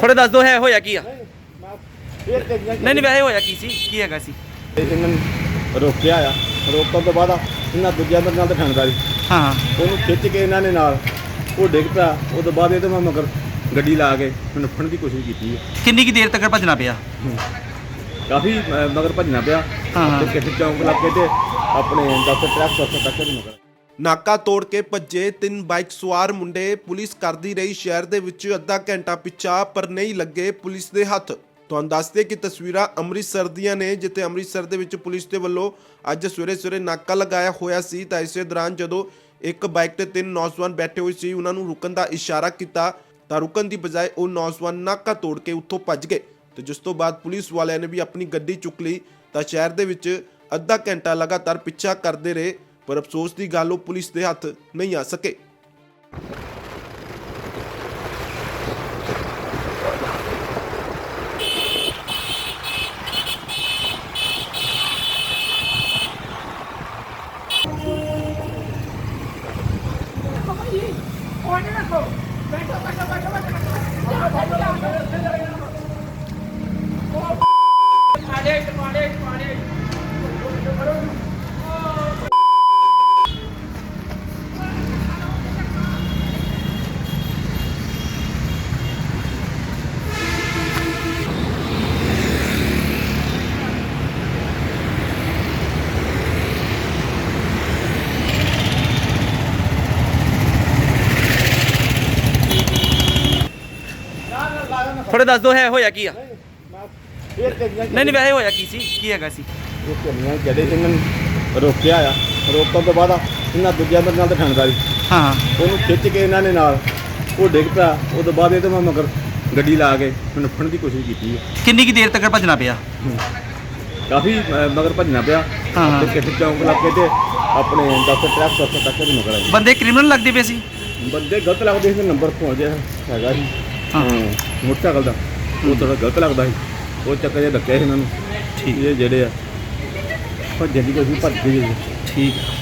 ਥੋੜੇ ਦੱਸ ਦੋ ਹੈ ਹੋਇਆ ਕੀ ਆ? ਨਹੀਂ ਨਹੀਂ ਵੈਸੇ ਹੋਇਆ ਕੀ ਸੀ? ਕੀ ਹੈਗਾ ਸੀ? ਤੇ ਇਹਨਾਂ ਨੂੰ ਰੋਕਿਆ ਆ। ਰੋਕਣ ਤੋਂ ਬਾਅਦ ਇਹਨਾਂ ਦੂਜਿਆਂ ਦੇ ਨਾਲ ਤਾਂ ਠਣਦਾ ਸੀ। ਹਾਂ ਹਾਂ। ਉਹਨੂੰ ਖਿੱਚ ਕੇ ਇਹਨਾਂ ਨੇ ਨਾਲ ਉਹ ਡਿੱਗ ਪਿਆ ਉਹ ਤੋਂ ਬਾਅਦ ਇਹ ਤੇ ਮੈਂ ਮਗਰ ਗੱਡੀ ਲਾ ਕੇ ਮੈਨੂੰ ਫੜਨ ਦੀ ਕੋਸ਼ਿਸ਼ ਕੀਤੀ ਹੈ। ਕਿੰਨੀ ਕੀ ਦੇਰ ਤੱਕ ਭੱਜਣਾ ਪਿਆ? ਕਾਫੀ ਅਹ, ਮਗਰ ਭੱਜਣਾ ਪਿਆ। ਹਾਂ। ਤੇ ਕਿਸੇ ਚੌਂਕ ਲੱਗ ਕੇ ਤੇ ਆਪਣੇ ਦਫ਼ਤਰ ਟਰੈਕ ਦਫ਼ਤਰ ਤੱਕ ਦੇ ਮਗਰ ਨਾਕਾ ਤੋੜ ਕੇ ਭੱਜੇ ਤਿੰਨ ਬਾਈਕ ਸਵਾਰ ਮੁੰਡੇ। ਪੁਲਿਸ ਕਰਦੀ ਰਹੀ ਸ਼ਹਿਰ ਦੇ ਵਿੱਚ ਅੱਧਾ ਘੰਟਾ ਪਿੱਛਾ ਪਰ ਨਹੀਂ ਲੱਗੇ ਪੁਲਿਸ ਦੇ ਹੱਥ। ਤੁਹਾਨੂੰ ਦੱਸਦੇ ਕਿ ਤਸਵੀਰਾਂ ਅੰਮ੍ਰਿਤਸਰ ਦੀਆਂ ਨੇ ਜਿੱਥੇ ਅੰਮ੍ਰਿਤਸਰ ਦੇ ਵਿੱਚ ਪੁਲਿਸ ਦੇ ਵੱਲੋਂ ਅੱਜ ਸਵੇਰੇ ਸਵੇਰੇ ਨਾਕਾ ਲਗਾਇਆ ਹੋਇਆ ਸੀ। ਤਾਂ ਇਸੇ ਦੌਰਾਨ ਜਦੋਂ ਇੱਕ ਬਾਈਕ ਤੇ ਤਿੰਨ ਨੌਜਵਾਨ ਬੈਠੇ ਹੋਏ ਸੀ ਉਹਨਾਂ ਨੂੰ ਰੁਕਣ ਦਾ ਇਸ਼ਾਰਾ ਕੀਤਾ ਤਾਂ ਰੁਕਣ ਦੀ ਬਜਾਏ ਉਹ ਨੌਜਵਾਨ ਨਾਕਾ ਤੋੜ ਕੇ ਉੱਥੋਂ ਭੱਜ ਗਏ ਤੇ ਜਿਸ ਤੋਂ ਬਾਅਦ ਪੁਲਿਸ ਵਾਲਿਆਂ ਨੇ ਵੀ ਆਪਣੀ ਗੱਡੀ ਚੁੱਕ ਲਈ ਤਾਂ ਸ਼ਹਿਰ ਦੇ ਵਿੱਚ ਅੱਧਾ ਘੰਟਾ ਲਗਾਤਾਰ ਪਿੱਛਾ ਕਰਦੇ ਰਹੇ, ਪਰ ਅਫਸੋਸ ਦੀ ਗੱਲ ਉਹ ਪੁਲਿਸ ਦੇ ਹੱਥ ਨਹੀਂ ਆ ਸਕੇ। बैठो बैठो बैठो बैठो ਥੋੜੇ ਦੱਸ ਦੋ ਹੈ ਹੋਇਆ ਕੀ ਆ? ਨਹੀਂ ਨਹੀਂ ਵੈਸੇ ਹੋਇਆ ਕੀ ਸੀ? ਕੀ ਹੈਗਾ ਸੀ? ਉਹ ਚੱਲੀਆਂ ਜਿਹੜੇ ਇਹਨਾਂ ਨੂੰ ਰੋਕਿਆ ਆ ਰੋਕਣ ਤੋਂ ਬਾਅਦ ਇਹਨਾਂ ਦੂਜਿਆਂ ਦੇ ਨਾਲ ਤਾਂ ਠਣਦਾ ਸੀ ਹਾਂ। ਹਾਂ ਉਹਨੂੰ ਖਿੱਚ ਕੇ ਇਹਨਾਂ ਨੇ ਨਾਲ ਉਹ ਡਿੱਗ ਪਿਆ ਉਹ ਤੋਂ ਬਾਅਦ ਇਹ ਤੇ ਮੈਂ ਮਗਰ ਗੱਡੀ ਲਾ ਕੇ ਫੜਨ ਦੀ ਕੋਸ਼ਿਸ਼ ਕੀਤੀ ਹੈ ਕਿੰਨੀ ਕੀ ਦੇਰ ਤੱਕ ਭੱਜਣਾ ਪਿਆ? ਕਾਫੀ ਅਹ, ਮਗਰ ਭੱਜਣਾ ਪਿਆ। ਹਾਂ। ਤੇ ਕਿਸੇ ਚੌਂਕ ਲੱਗ ਕੇ ਤੇ ਆਪਣੇ ਦਫ਼ਤਰ ਟਰੈਕ ਦਫ਼ਤਰ ਤੱਕ ਦੇ ਮਗਰ ਬੰਦੇ ਕ੍ਰਿਮੀਨਲ ਲੱਗਦੇ ਪਏ ਸੀ? ਬੰਦੇ ਗਲਤ ਲੱਗਦੇ ਸੀ ਨੰਬਰ ਪਹੁੰਚ ਗਿਆ ਹੈਗਾ ਸੀ। ਹਾਂ। ਮੋਟਰਸਾਈਕਲ ਦਾ। ਉਹ ਥੋੜਾ ਗਲਤ ਲੱਗਦਾ ਸੀ। ਉਹ ਚੱਕਰ ਜਿਹਾ ਡੱਕਿਆ ਸੀ ਇਹਨਾਂ ਨੂੰ। ਠੀਕ। ਇਹ ਜਿਹੜੇ ਆ। ਭੱਜਣ ਦੀ ਕੋਸ਼ਿਸ਼ ਭੱਜ ਜੀ ਠੀਕ।